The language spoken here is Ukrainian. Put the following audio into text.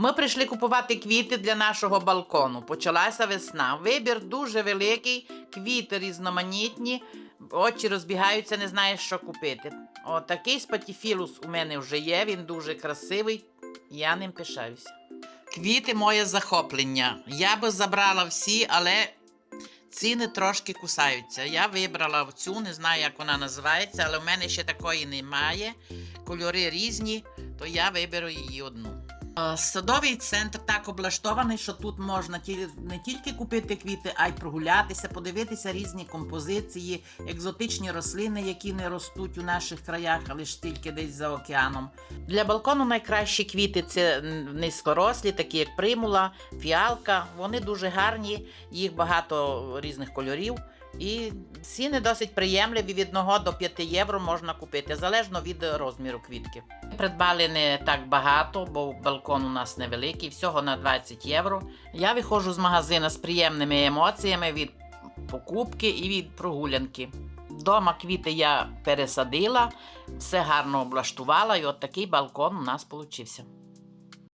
Ми прийшли купувати квіти для нашого балкону. Почалася весна. Вибір дуже великий, квіти різноманітні, очі розбігаються, не знаєш, що купити. Отакий спатіфілус у мене вже є, він дуже красивий. Я ним пишаюся. Квіти моє захоплення. Я би забрала всі, але ціни трошки кусаються. Я вибрала цю, не знаю, як вона називається, але в мене ще такої немає. Кольори різні, то я виберу її одну. Садовий центр так облаштований, що тут можна не тільки купити квіти, а й прогулятися, подивитися різні композиції, екзотичні рослини, які не ростуть у наших краях, а лише тільки десь за океаном. Для балкону найкращі квіти це низькорослі, такі як примула, фіалка. Вони дуже гарні, їх багато різних кольорів. І ціни досить приємливі. Від 1 до 5 євро можна купити, залежно від розміру квітки. Придбали не так багато, бо балкон у нас невеликий, всього на 20 євро. Я виходжу з магазину з приємними емоціями від покупки і від прогулянки. Дома квіти я пересадила, все гарно облаштувала, і от такий балкон у нас получився.